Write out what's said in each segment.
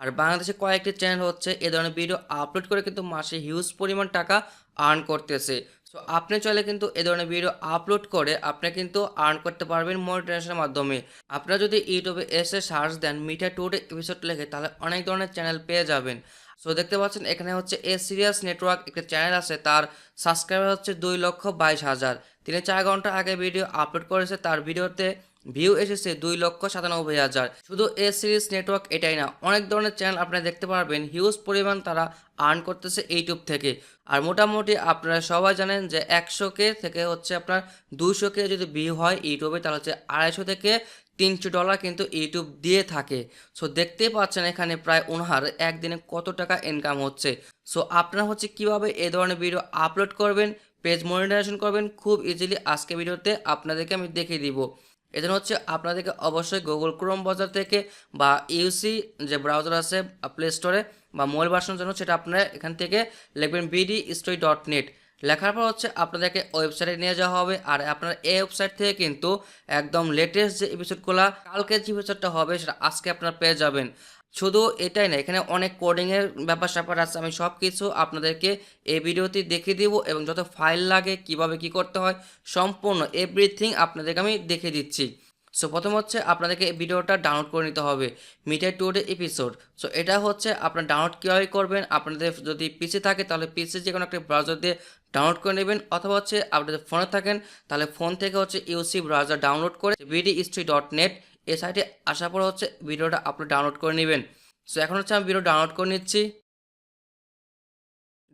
আর বাংলাদেশে কয়েকটি চ্যানেল হচ্ছে, এ ধরনের ভিডিও আপলোড করে কিন্তু মাসে হিউজ পরিমাণ টাকা আর্ন করতেছে। সো আপনি চাইলে কিন্তু এ ধরনের ভিডিও আপলোড করে আপনি কিন্তু আর্ন করতে পারবেন মনিটাইজেশনের মাধ্যমে। আপনারা যদি ইউটিউবে এসে সার্চ দেন মিঠা টুডে এপিসোড লেখে, তাহলে অনেক ধরনের চ্যানেল পেয়ে যাবেন। সো দেখতে পাচ্ছেন এখানে হচ্ছে এ সিরিয়াস নেটওয়ার্ক একটা চ্যানেল আছে, তার সাবস্ক্রাইবার হচ্ছে দুই লক্ষ বাইশ হাজার। তিনি চার ঘণ্টা আগে ভিডিও আপলোড করেছে, তার ভিডিওতে ভিউ এসেছে দুই লক্ষ সাতানব্বই হাজার। শুধু এ সিরিজ নেটওয়ার্ক এটাই না, অনেক ধরনের চ্যানেল আপনারা দেখতে পারবেন, হিউজ পরিমাণ তারা আর্ন করতেছে ইউটিউব থেকে। আর মোটামুটি আপনারা সবাই জানেন যে একশো কে থেকে হচ্ছে আপনার দুশো কে যদি ভিউ হয় ইউটিউবে, তাহলে হচ্ছে আড়াইশো থেকে তিনশো ডলার কিন্তু ইউটিউব দিয়ে থাকে। সো দেখতেই পাচ্ছেন এখানে প্রায় ওনার একদিনে কত টাকা ইনকাম হচ্ছে। সো আপনারা হচ্ছে কীভাবে এ ধরনের ভিডিও আপলোড করবেন পেজ মনিটাইজেশন করবেন, খুব ইজিলি আজকে ভিডিওতে আপনাদেরকে আমি দেখিয়ে দিব। এজন্য হচ্ছে আপনাদেরকে অবশ্যই গুগল ক্রোম বাজার থেকে বা ইউসি যে ব্রাউজার আছে প্লে স্টোরে বা মোবাইল ভার্সনের জন্য সেটা আপনারা এখান থেকে লিখবেন বিডি স্টোরি ডট নেট লেখার পর হচ্ছে আপনাদেরকে ওয়েবসাইটে নিয়ে যাওয়া হবে। আর আপনার এই ওয়েবসাইট থেকে কিন্তু একদম লেটেস্ট যে এপিসোডগুলো কালকে যে এপিসোডটা হবে, সেটা আজকে আপনারা পেয়ে যাবেন। শুধু এটাই না, এখানে অনেক কোডিংয়ের ব্যাপার স্যাপার আছে, আমি সব কিছু আপনাদেরকে এই ভিডিওতে দেখিয়ে দিব এবং যত ফাইল লাগে, কীভাবে কি করতে হয়, সম্পূর্ণ এভরিথিং আপনাদেরকে আমি দেখিয়ে দিচ্ছি। সো প্রথম হচ্ছে আপনাদেরকে এই ভিডিওটা ডাউনলোড করে নিতে হবে মিটার টুডে এপিসোড সো এটা হচ্ছে আপনার ডাউনলোড কীভাবে করবেন, আপনাদের যদি পিসি থাকে, তাহলে পিসি যে কোনো একটা ব্রাউজার দিয়ে ডাউনলোড করে নেবেন, অথবা হচ্ছে আপনাদের ফোনে থাকেন, তাহলে ফোন থেকে হচ্ছে ইউসি ব্রাউজার ডাউনলোড করে বিডি ডট নেট এই সাইটে আসার পর হচ্ছে ভিডিওটা আপনি ডাউনলোড করে নেবেন। সো এখন হচ্ছে আমি ভিডিও ডাউনলোড করে নিচ্ছি।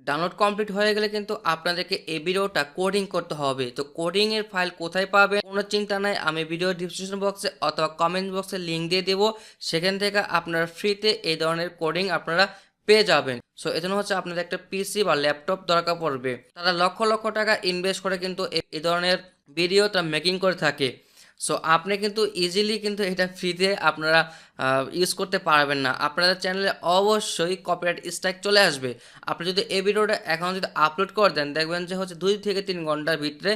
ডাউনলোড কমপ্লিট হয়ে গেলে কিন্তু আপনাদেরকে এই ভিডিওটা কোডিং করতে হবে। তো কোডিং এর ফাইল কোথায় পাবে কোনো চিন্তা নাই, আমি ভিডিও ডিসক্রিপশন বক্সে অথবা কমেন্ট বক্সে লিঙ্ক দিয়ে দেবো। সেখান থেকে আপনারা ফ্রিতে এই ধরনের কোডিং আপনারা পেয়ে যাবেন। সো এজন্য হচ্ছে আপনাদের একটা পিসি বা ল্যাপটপ দরকার পড়বে। তারা লক্ষ লক্ষ টাকা ইনভেস্ট করে কিন্তু এই- ধরনের ভিডিওটা মেকিং করে থাকে। সো আপনি কিন্তু ইজিলি কিন্তু এটা ফ্রিতে আপনারা ইউজ করতে পারবেন না। আপনাদের চ্যানেলে অবশ্যই কপিরাইট স্ট্রাইক চলে আসবে। আপনি যদি এই ভিডিওটা এখন যদি আপলোড করে দেন, দেখবেন যে হচ্ছে দুই থেকে তিন ঘণ্টার ভিতরে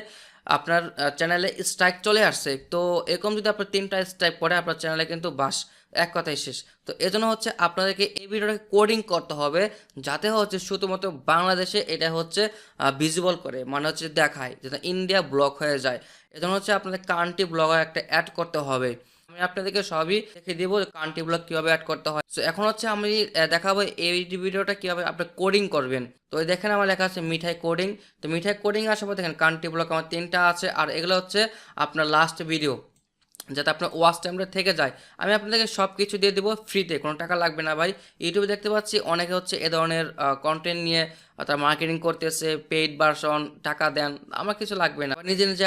আপনার চ্যানেলে স্ট্রাইক চলে আসছে। তো এরকম যদি আপনার তিনটা স্ট্রাইক পড়ে, আপনার চ্যানেলে কিন্তু বাস, এক কথাই শেষ। তো এজন্য হচ্ছে আপনাদেরকে এই ভিডিওটাকে কোডিং করতে হবে, যাতে হচ্ছে শুধুমাত্র বাংলাদেশে এটা হচ্ছে ভিজিবল করে। মানে হচ্ছে দেখায় যেটা ইন্ডিয়া ব্লক হয়ে যায়। এজন্য হচ্ছে আপনাদের কান্ট্রি ব্লগার একটা অ্যাড করতে হবে। আমি আপনাদেরকে সবই দেখে দেবো কান্ট্রি ব্লক কীভাবে অ্যাড করতে হয়। তো এখন হচ্ছে আমি দেখাবো এই ভিডিওটা কীভাবে আপনি কোডিং করবেন। তো দেখেন আমার লেখা আছে মিঠাই কোডিং তো মিঠাই কোডিং আসার পর দেখেন কান্ট্রি ব্লক আমার তিনটা আছে। আর এগুলো হচ্ছে আপনার লাস্ট ভিডিও যাতে আপনার ওয়াচ টাইমটা থেকে যায়। আমি আপনাদেরকে সব কিছু দিয়ে দেবো ফ্রিতে কোনো টাকা লাগবে না ভাই। ইউটিউবে দেখতে পাচ্ছি অনেকে হচ্ছে এ ধরনের কন্টেন্ট নিয়ে তার মার্কেটিং করতেছে পেইড ভার্সন টাকা দেন, আমার কিছু লাগবে না। নিজে নিজে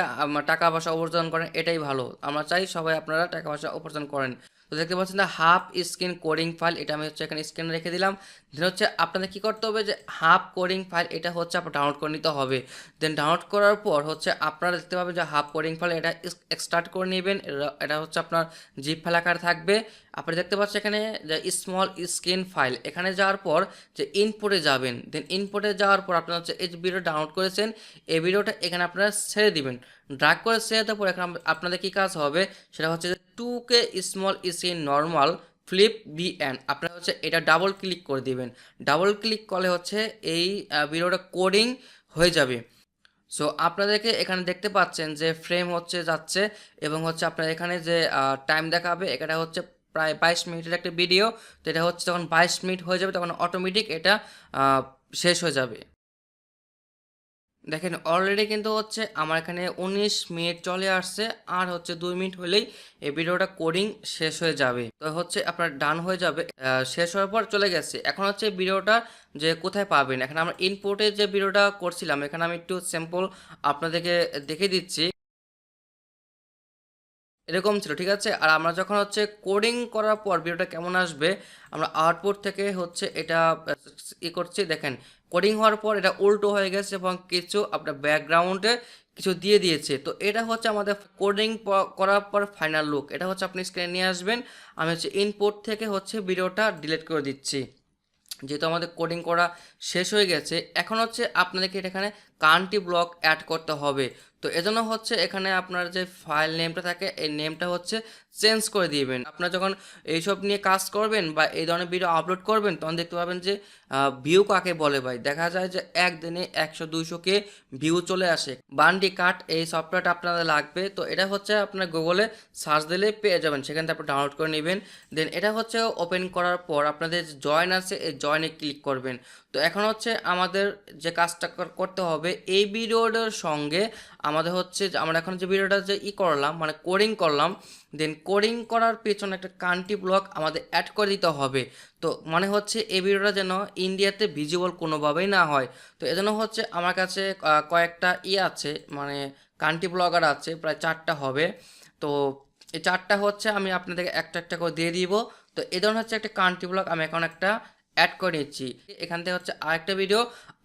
টাকা পয়সা উপার্জন করেন, এটাই ভালো। আমরা চাই সবাই আপনারা টাকা পয়সা উপার্জন করেন। তো দেখতে পাচ্ছেন না হাফ স্ক্রিন কোডিং ফাইল এটা আমি হচ্ছে এখানে স্ক্রিনে রেখে দিলাম। দেন হচ্ছে আপনাদের কী করতে হবে যে হাফ কোডিং ফাইল এটা হচ্ছে আপনার ডাউনলোড করে নিতে হবে। দেন ডাউনলোড করার পর হচ্ছে আপনারা দেখতে পাবেন যে হাফ কোডিং ফাইল এটা এক্সট্রাক্ট করে নেবেন। এটা- হচ্ছে আপনার জিপ ফেলাকার থাকবে। আপনি দেখতে পাচ্ছেন এখানে যে স্মল স্ক্রিন ফাইল এখানে যাওয়ার পর যে ইনপুটে যাবেন দেন ইনপুটে যাওয়ার পর আপনারা হচ্ছে এই ভিডিও ডাউনলোড করেছেন, এই ভিডিওটা এখানে আপনারা ছেড়ে দিবেন। ড্রাগ করে ছেড়ে দেওয়ার পর এখানে আপনাদের কী কাজ হবে? সেটা হচ্ছে যে two K small screen normal flip B N আপনারা হচ্ছে এটা ডাবল ক্লিক করে দিবেন। ডাবল ক্লিক করলে হচ্ছে এই ভিডিওটা কোডিং হয়ে যাবে। সো আপনাদেরকে এখানে দেখতে পাচ্ছেন যে ফ্রেম হচ্ছে যাচ্ছে এবং হচ্ছে আপনার এখানে যে টাইম দেখাবে, এটা হচ্ছে প্রায় বাইশ মিনিটের একটা ভিডিও তো এটা হচ্ছে যখন বাইশ মিনিট হয়ে যাবে, তখন অটোমেটিক এটা শেষ হয়ে যাবে। দেখেন অলরেডি কিন্তু হচ্ছে আমার এখানে উনিশ মিনিট চলে আসছে, আর হচ্ছে দুই মিনিট হলেই এই ভিডিওটা কোডিং শেষ হয়ে যাবে। তো হচ্ছে আপনার ডান হয়ে যাবে শেষ হওয়ার পর চলে গেছে। এখন হচ্ছে ভিডিওটা যে কোথায় পাবেন? এখানে আমরা ইনপুটে যে ভিডিওটা করছিলাম, এখানে আমি একটু স্যাম্পল আপনাদেরকে দেখে দিচ্ছি। এরকম ছিল, ঠিক আছে? আর আমরা যখন হচ্ছে কোডিং করার পর ভিডিওটা কেমন আসবে, আমরা আউটপুট থেকে হচ্ছে এটা ই করছি, দেখেন কোডিং হওয়ার পর এটা উল্টো হয়ে গেছে এবং কিছু আপনার ব্যাকগ্রাউন্ডে কিছু দিয়ে দিয়েছে। তো এটা হচ্ছে আমাদের কোডিং করার পর ফাইনাল লুক এটা হচ্ছে আপনি স্ক্রিনে নিয়ে আসবেন, আমি হচ্ছে ইনপুট থেকে হচ্ছে ভিডিওটা ডিলিট করে দিচ্ছি। যেহেতু আমাদের কোডিং করা শেষ হয়ে গেছে। এখন হচ্ছে আপনাদেরকে এখানে কান্ট্রি ব্লক অ্যাড করতে হবে। তো এজন্য হচ্ছে এখানে আপনার যে ফাইল নেমটা থাকে, এই নেমটা হচ্ছে চেঞ্জ করে দিবেন। আপনার যখন এইসব নিয়ে কাজ করবেন বা এই ধরনের ভিডিও আপলোড করবেন, তখন দেখতে পাবেন যে ভিউ কাকে বলে ভাই? দেখা যায় যে একদিনে একশো দুইশো কে ভিউ চলে আসে। বান্ডি কাট এই সফটওয়্যারটা আপনাদের লাগবে। তো এটা হচ্ছে আপনার গুগলে সার্চ দিলে পেয়ে যাবেন। সেখান থেকে আপনি ডাউনলোড করে নেবেন। দেন এটা হচ্ছে ওপেন করার পর আপনাদের জয়েন আছে, এই জয়েনে ক্লিক করবেন। তো এখন হচ্ছে আমাদের যে কাজটা কর- করতে হবে, এই ভিডিওটার সঙ্গে আমাদের হচ্ছে আমরা এখন যে ভিডিওটা যে ই করলাম মানে কোডিং করলাম দেন কোডিং করার পেছনে একটা কান্ট্রি ব্লক আমাদের অ্যাড করে দিতে হবে। তো মানে হচ্ছে এই ভিডিওটা যেন ইন্ডিয়াতে ভিজিবল কোনোভাবেই না হয়। তো এজন্য হচ্ছে আমার কাছে কয়েকটা ই আছে মানে কান্ট্রি ব্লগার আছে, প্রায় চারটা হবে। তো এই চারটা হচ্ছে আমি আপনাদেরকে একটা একটা করে দিয়ে দিব। তো এই ধরনের হচ্ছে একটা কান্ট্রি ব্লগ আমি এখন একটা অ্যাড করে নিচ্ছি এখান থেকে হচ্ছে আরেকটা ভিডিও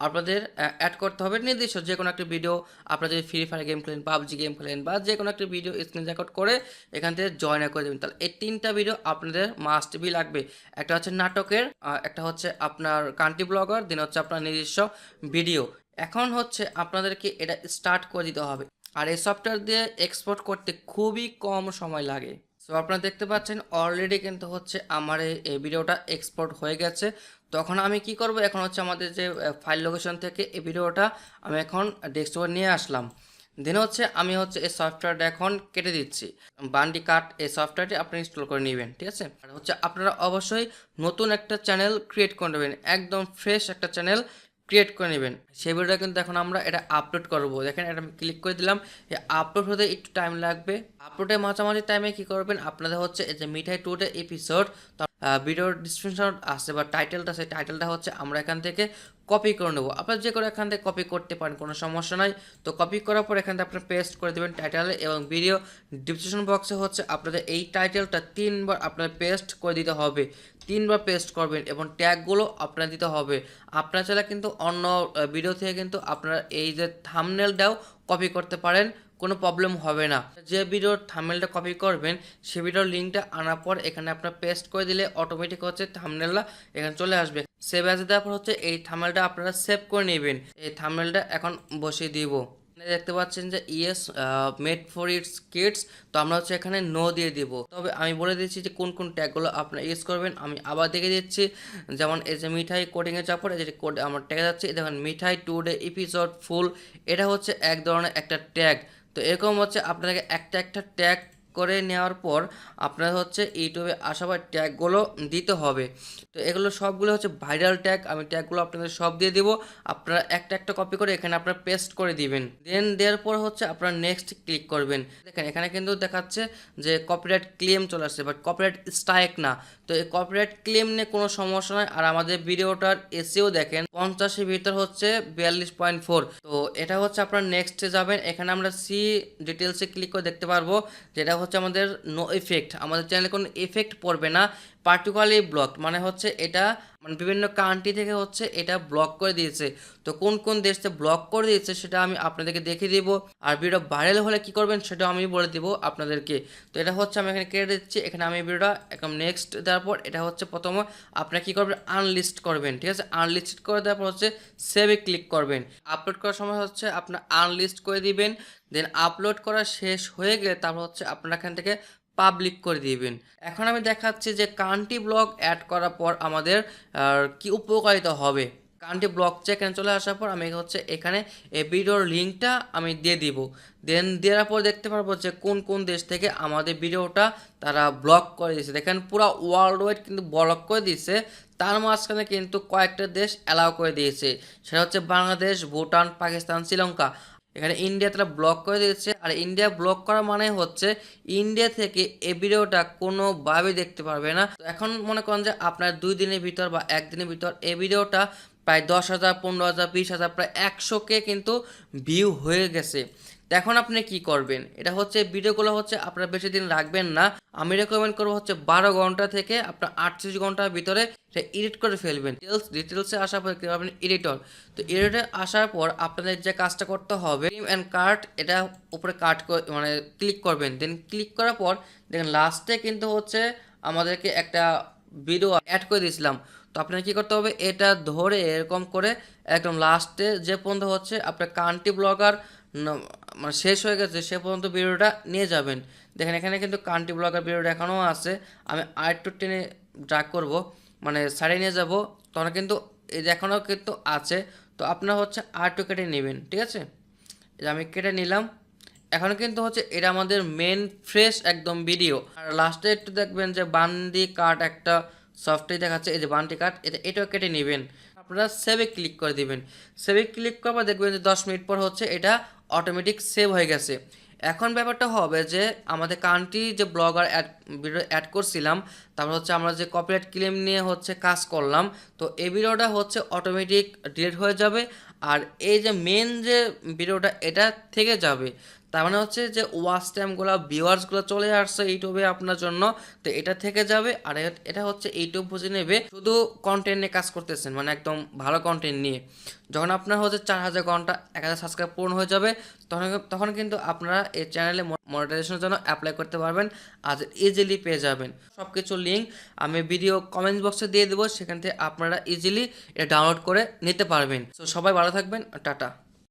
আপনাদের অ্যাড করতে হবে। নির্দিষ্ট যে কোনো একটা ভিডিও আপনারা যদি ফ্রি ফায়ার গেম খেলেন, পাবজি গেম খেলেন বা যে কোনো একটা ভিডিও স্ক্রিন রেকর্ড করে এখান থেকে জয়েন করে দেবেন। তাহলে এই তিনটা ভিডিও আপনাদের মাস্ট বি লাগবে। একটা হচ্ছে নাটকের একটা হচ্ছে আপনার কান্ট্রি ব্লগার দেন হচ্ছে আপনার নিজস্ব ভিডিও এখন হচ্ছে আপনাদেরকে এটা স্টার্ট করে দিতে হবে। আর এই সফটওয়্যার দিয়ে এক্সপোর্ট করতে খুবই কম সময় লাগে। সো আপনারা দেখতে পাচ্ছেন অলরেডি কিন্তু হচ্ছে আমার এই- ভিডিওটা এক্সপোর্ট হয়ে গেছে। তখন আমি কি করব? এখন হচ্ছে আমাদের যে ফাইল লোকেশন থেকে এই ভিডিওটা আমি এখন ডেস্কটপে নিয়ে আসলাম। দেন হচ্ছে আমি হচ্ছে এই সফটওয়্যারটা এখন কেটে দিচ্ছি। বান্ডি কাট এই সফটওয়্যারটি আপনি ইনস্টল করে নেবেন, ঠিক আছে? আর হচ্ছে আপনারা অবশ্যই নতুন একটা চ্যানেল ক্রিয়েট করে নেবেন। একদম ফ্রেশ একটা চ্যানেল ক্রিয়েট করে নেবেন। সেই ভিডিওটা কিন্তু এখন আমরা এটা আপলোড করব। দেখেন এটা আমি ক্লিক করে দিলাম। এই আপলোড হতে একটু টাইম লাগবে। আপলোডের মাঝামাঝি টাইমে কি করবেন? আপনাদের হচ্ছে এই যে মিঠাই টুডে এপিসোড ভিডিওর ডিসক্রিপশন আছে বা টাইটেলটা সেই টাইটেলটা হচ্ছে, আমরা এখান থেকে কপি করে নেব। আপনার যে করে এখান থেকে কপি করতে পারেন, কোনো সমস্যা নাই। তো কপি করার পর এখান থেকে আপনার পেস্ট করে দেবেন টাইটেলে এবং ভিডিও ডিসক্রিপশন বক্সে হচ্ছে আপনাদের এই টাইটেলটা তিনবার আপনার পেস্ট করে দিতে হবে। তিনবার পেস্ট করবেন এবং ট্যাগগুলো আপনার দিতে হবে। আপনার ছাড়া কিন্তু অন্য ভিডিও থেকে কিন্তু আপনারা এই যে থামনেলটাও কপি করতে পারেন। কোনো প্রবলেম হবে না। যে ভিডিওর থামনেলটা কপি করবেন, সে ভিডিওর লিঙ্কটা আনার পর এখানে আপনার পেস্ট করে দিলে অটোমেটিক হচ্ছে থামনেলটা এখানে চলে আসবে। সেভ অ্যাজ দেওয়ার পর হচ্ছে এই থামনেলটা আপনারা সেভ করে নেবেন। এই থামনেলটা এখন বসিয়ে দিব। দেখতে পাচ্ছেন যে yes made for it's kids তো আমরা হচ্ছে এখানে নো দিয়ে দিব। তবে আমি বলে দিচ্ছি যে, কোন কোন ট্যাগগুলো আপনারা ইউজ করবেন। আমি আবার দেখে দিচ্ছি, যেমন এই যে মিঠাই কোডিংয়ে চাপড় এই যে কোড আমার ট্যাগ যাচ্ছে, দেখুন, Mithai today episode full এটা হচ্ছে এক ধরনের একটা ট্যাগ তো এরকম হচ্ছে আপনাকে একটা একটা ট্যাগ করে নেওয়ার পর আপনার হচ্ছে ইউটিউবে আসা বা ট্যাগগুলো দিতে হবে। তো এগুলো সবগুলো হচ্ছে ভাইরাল ট্যাগ আমি ট্যাগগুলো আপনাদের সব দিয়ে দেবো। আপনারা একটা একটা কপি করে এখানে আপনারা পেস্ট করে দিবেন। দেন দেওয়ার পর হচ্ছে আপনারা নেক্সট ক্লিক করবেন। দেখেন, এখানে কিন্তু দেখাচ্ছে যে কপিরাইট ক্লেম চলে আসছে বাট কপিরাইট স্ট্রাইক না। তো এই কপিরাইট ক্লেম নিয়ে কোনো সমস্যা নয় আর আমাদের ভিডিওটার এসেও দেখেন, পঞ্চাশের ভিতর হচ্ছে বিয়াল্লিশ পয়েন্ট ফোর তো এটা হচ্ছে আপনার নেক্সটে যাবেন। এখানে আমরা সি ডিটেলসে ক্লিক করে দেখতে পারব, যেটা হচ্ছে আমাদের নো এফেক্ট আমাদের চ্যানেলে কোনো এফেক্ট পড়বে না পার্টিকুলারলি ব্লক মানে হচ্ছে এটা মানে বিভিন্ন কান্ট্রি থেকে হচ্ছে এটা ব্লক করে দিয়েছে। তো কোন কোন দেশ ব্লক করে দিয়েছে সেটা আমি আপনাদেরকে দেখিয়ে দিব। আর ভিডিও ভাইরাল হলে কি করবেন সেটা আমি বলে দিব আপনাদেরকে। তো এটা হচ্ছে আমি এখানে কেটে দিচ্ছি। এখানে আমি ভিডিওটা একদম নেক্সট দেওয়ার পর এটা হচ্ছে প্রথমে আপনারা কি করবেন? আনলিস্ট করবেন, ঠিক আছে? আনলিস্ট করে দেওয়ার পর হচ্ছে সেভে ক্লিক করবেন। আপলোড করার সময় হচ্ছে আপনার আনলিস্ট করে দিবেন। দেন আপলোড করা শেষ হয়ে গেলে তারপর হচ্ছে আপনারা এখান থেকে পাবলিক করে দিবেন। এখন আমি দেখাচ্ছি যে কান্ট্রি ব্লগ অ্যাড করার পর আমাদের কি উপকারিতা হবে। কান্ট্রি ব্লগ এখানে চলে আসার পর আমি হচ্ছে এখানে এই ভিডিওর লিঙ্কটা আমি দিয়ে দিব। দেন দেওয়ার পর দেখতে পারব যে কোন কোন দেশ থেকে আমাদের ভিডিওটা তারা ব্লক করে দিয়েছে। দেখেন পুরো ওয়ার্ল্ড ওয়াইড কিন্তু ব্লক করে দিয়েছে। তার মাঝখানে কিন্তু কয়েকটা দেশ অ্যালাউ করে দিয়েছে। সেটা হচ্ছে বাংলাদেশ ভুটান পাকিস্তান শ্রীলঙ্কা এখানে ইন্ডিয়া তারা ব্লক করে দিয়েছে। আর ইন্ডিয়া ব্লক করা মানে হচ্ছে ইন্ডিয়া থেকে এ ভিডিওটা কোনোভাবে দেখতে পারবে না। তো এখন মনে করেন যে আপনার দুই দিনের ভিতর বা একদিনের ভিতর এ ভিডিওটা প্রায় দশ হাজার, পনেরো হাজার, বিশ হাজার, প্রায় একশোকে কিন্তু ভিউ হয়ে গেছে। এখন আপনি কি করবেন? এটা হচ্ছে ভিডিওগুলো হচ্ছে আপনার বেশি দিন রাখবেন না। আমি রেকমেন্ড করব হচ্ছে বারো ঘণ্টা থেকে আপনার আটত্রিশ ঘণ্টার ভিতরে এটা এডিট করে ফেলবেন। ডিটেলস ডিটেলসে আসার পর কি পাবেন এডিটর তো এডিটে আসার পর আপনাদের যে কাজটা করতে হবে ক্রিম অ্যান্ড কার্ট এটা উপরে কাট মানে ক্লিক করবেন। দেন ক্লিক করার পর দেখেন লাস্টে কিন্তু হচ্ছে আমাদেরকে একটা ভিডিও অ্যাড করে দিয়েছিলাম। তো আপনার কি করতে হবে? এটা ধরে এরকম করে একদম লাস্টে যে পর্যন্ত হচ্ছে আপনার কান্টি ব্লগার মানে শেষ হয়ে গেছে, সে পর্যন্ত ভিডিওটা নিয়ে যাবেন। দেখেন, এখানে কিন্তু কান্টি ব্লগার ভিডিওটা এখনও আছে। আমি আরেকটু টেনে ড্রাগ করব মানে সারিয়ে নিয়ে যাব। তখন কিন্তু, এই এখনও কিন্তু আছে। তো আপনার হচ্ছে আরেকটু কেটে নেবেন, ঠিক আছে? আমি কেটে নিলাম। এখন কিন্তু হচ্ছে এটা আমাদের মেন ফ্রেশ একদম ভিডিও আর লাস্টে একটু দেখবেন যে বান্দি কাট একটা সফটওয়্যার দেখাচ্ছে, এই যে বান্দি কাট এটা, এটাও কেটে নেবেন। আপনারা সেভে ক্লিক করে দিবেন। সেভে ক্লিক করার পর দেখবেন যে দশ মিনিট পর হচ্ছে এটা অটোমেটিক সেভ হয়ে গেছে। এখন ব্যাপারটা হবে যে আমাদের কান্ট্রি যে ব্লগার অ্যাড ভিডিও অ্যাড করছিলাম, তারপর হচ্ছে আমরা যে কপিরাইট ক্লেম নিয়ে হচ্ছে কাজ করলাম, তো এই ভিডিওটা হচ্ছে অটোমেটিক ডিলিট হয়ে যাবে। আর এই যে মেন যে ভিডিওটা এটা থেকে যাবে। তার মানে হচ্ছে যে ওয়াচ টাইমগুলো ভিউয়ার্সগুলো চলে আসছে ইউটিউবে আপনার জন্য। তো এটা থেকে যাবে, আর এটা হচ্ছে ইউটিউব বুঝে নেবে শুধু কন্টেন্ট নিয়ে কাজ করতেছেন মানে একদম ভালো কন্টেন্ট নিয়ে। যখন আপনার হচ্ছে চার হাজার ঘণ্টা, এক হাজার সাবস্ক্রাইব পূর্ণ হয়ে যাবে, তখন তখন কিন্তু আপনারা এই চ্যানেলে মনিটাইজেশনের জন্য অ্যাপ্লাই করতে পারবেন, আর ইজিলি পেয়ে যাবেন। সব কিছু লিঙ্ক আমি ভিডিও কমেন্ট বক্সে দিয়ে দেবো, সেখান থেকে আপনারা ইজিলি এটা ডাউনলোড করে নিতে পারবেন। তো সবাই ভালো থাকবেন, টাটা।